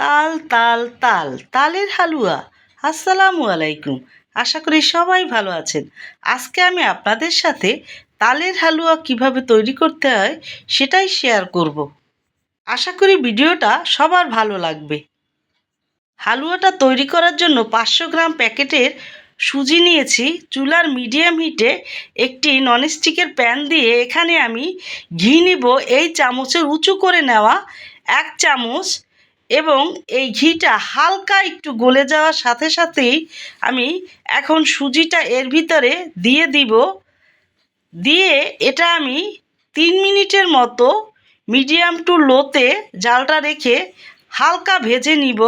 তাল তাল তাল, তালের হালুয়া। আসসালামু আলাইকুম। আশা করি সবাই ভালো আছেন। আজকে আমি আপনাদের সাথে তালের হালুয়া কীভাবে তৈরি করতে হয় সেটাই শেয়ার করব। আশা করি ভিডিওটা সবার ভালো লাগবে। হালুয়াটা তৈরি করার জন্য পাঁচশো গ্রাম প্যাকেটের সুজি নিয়েছি। চুলার মিডিয়াম হিটে একটি ননস্টিকের প্যান দিয়ে এখানে আমি ঘি নিব। এই চামচের উঁচু করে নেওয়া এক চামচ এবং এই ঘিটা হালকা একটু গলে যাওয়ার সাথে সাথেই আমি এখন সুজিটা এর ভিতরে দিয়ে দিব। দিয়ে এটা আমি তিন মিনিটের মতো মিডিয়াম টু লোতে জালটা রেখে হালকা ভেজে নিব।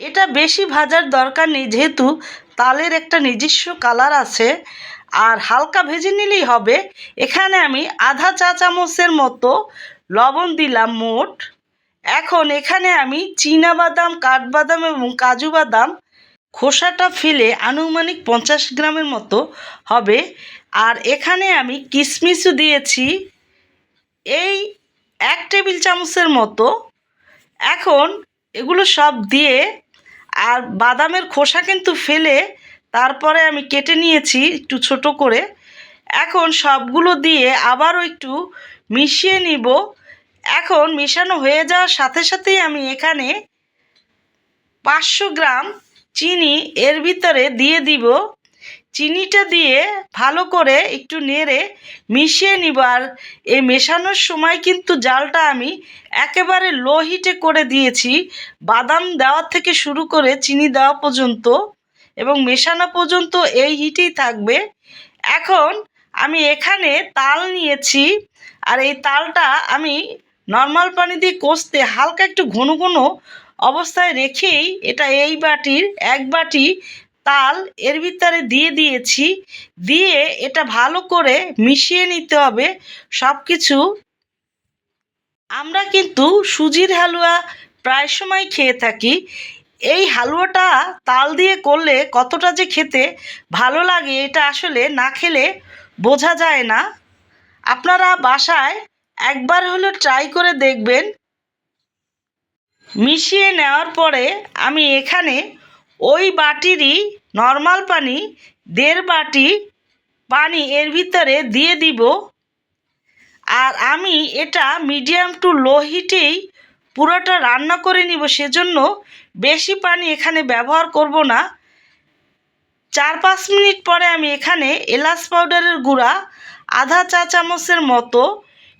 এটা বেশি ভাজার দরকার নেই, যেহেতু তালের একটা নিজস্ব কালার আছে। আর হালকা ভেজে নিলেই হবে। এখানে আমি আধা চা চামচের মতো লবণ দিলাম মোট। এখন এখানে আমি বাদাম কাঠবাদাম এবং কাজু বাদাম খোসাটা ফেলে আনুমানিক পঞ্চাশ গ্রামের মতো হবে। আর এখানে আমি কিশমিশও দিয়েছি। এই এক টেবিল চামচের মতো। এখন এগুলো সব দিয়ে আর বাদামের খোসা কিন্তু ফেলে তারপরে আমি কেটে নিয়েছি একটু ছোট করে। এখন সবগুলো দিয়ে আবারও একটু মিশিয়ে নিব। এখন মেশানো হয়ে যাওয়ার সাথে সাথেই আমি এখানে পাঁচশো গ্রাম চিনি এর ভিতরে দিয়ে দিব। চিনিটা দিয়ে ভালো করে একটু নেড়ে মিশিয়ে নিব। আর এই মেশানোর সময় কিন্তু জালটা আমি একেবারে লো হিটে করে দিয়েছি। বাদাম দেওয়ার থেকে শুরু করে চিনি দেওয়া পর্যন্ত এবং মেশানো পর্যন্ত এই হিটেই থাকবে। এখন আমি এখানে তাল নিয়েছি। আর এই তালটা আমি নর্মাল পানি দিয়ে কষতে হালকা একটু ঘন ঘন অবস্থায় রেখেই এটা এই বাটির, এক বাটি তাল এর ভিতরে দিয়ে দিয়েছি। দিয়ে এটা ভালো করে মিশিয়ে নিতে হবে। সব কিছু আমরা কিন্তু সুজির হালুয়া প্রায় সময় খেয়ে থাকি। এই হালুয়াটা তাল দিয়ে করলে কতটা যে খেতে ভালো লাগে এটা আসলে না খেলে বোঝা যায় না। আপনারা বাসায় একবার হলো ট্রাই করে দেখবেন। মিশিয়ে নেওয়ার পরে আমি এখানে ওই বাটিরই নর্মাল পানি, দেড় বাটি পানি এর ভিতরে দিয়ে দিব। আর আমি এটা মিডিয়াম টু লো হিটেই পুরোটা রান্না করে নিব, সেজন্য বেশি পানি এখানে ব্যবহার করব না। চার পাঁচ মিনিট পরে আমি এখানে এলাচ পাউডারের গুঁড়া, আধা চা চামচের মতো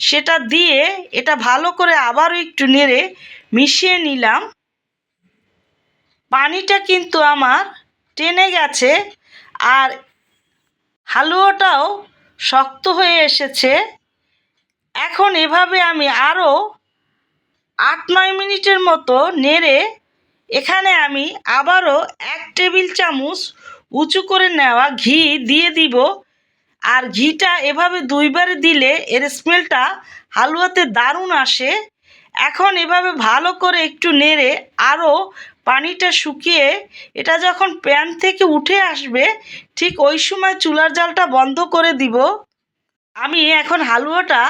সেটা দিয়ে এটা ভালো করে আবারও একটু নেড়ে মিশিয়ে নিলাম। পানিটা কিন্তু আমার টেনে গেছে আর হালুয়াটাও শক্ত হয়ে এসেছে। এখন এভাবে আমি আরও আট নয় মিনিটের মতো নেড়ে এখানে আমি আবারও এক টেবিল চামচ উঁচু করে নেওয়া ঘি দিয়ে দিব। আর ঘিটা এভাবে দুইবার দিলে এর স্মেলটা হালুয়াতে দারুণ আসে। এখন এভাবে ভালো করে একটু নেড়ে আরও পানিটা শুকিয়ে এটা যখন প্যান থেকে উঠে আসবে, ঠিক ওই সময় চুলার জালটা বন্ধ করে দিব। আমি এখন হালুয়াটা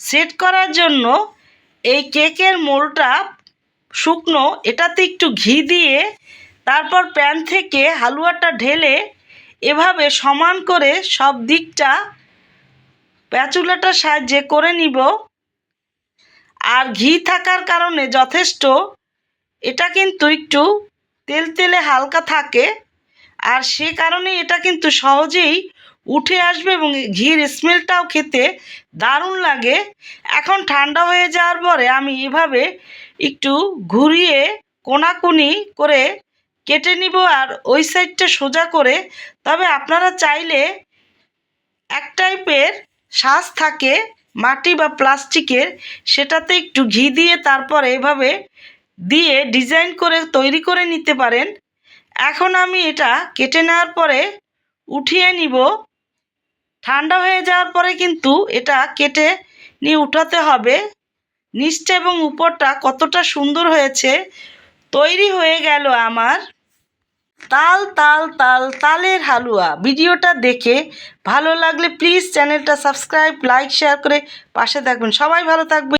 সেট করার জন্য এই কেকের মোলটা শুকনো এটাতে একটু ঘি দিয়ে তারপর প্যান থেকে হালুয়াটা ঢেলে এভাবে সমান করে সব দিকটা প্যাচুলাটার সাহায্যে করে নিব। আর ঘি থাকার কারণে যথেষ্ট। এটা কিন্তু একটু তেল তেলে হালকা থাকে। আর সে কারণে এটা কিন্তু সহজেই উঠে আসবে এবং ঘির স্মেলটাও খেতে দারুণ লাগে। এখন ঠান্ডা হয়ে যাওয়ার পরে আমি এভাবে একটু ঘুরিয়ে কোনাকুনি করে কেটে নিব আর ওই সাইডটা সোজা করে, তবে আপনারা চাইলে এক টাইপের শ্বাস থাকে মাটি বা প্লাস্টিকের, সেটাতে একটু ঘি দিয়ে তারপর এভাবে দিয়ে ডিজাইন করে তৈরি করে নিতে পারেন। এখন আমি এটা কেটে নেওয়ার পরে উঠিয়ে নিব। ঠান্ডা হয়ে যাওয়ার পরে কিন্তু এটা কেটে নিয়ে উঠাতে হবে। নিচটা এবং উপরটা কতটা সুন্দর হয়েছে, তৈরি হয়ে গেল আমার। তাল তাল তাল, তালের হালুয়া। ভিডিওটা দেখে ভালো লাগলে প্লিজ চ্যানেলটা সাবস্ক্রাইব লাইক শেয়ার করে পাশে থাকবেন। সবাই ভালো থাকবে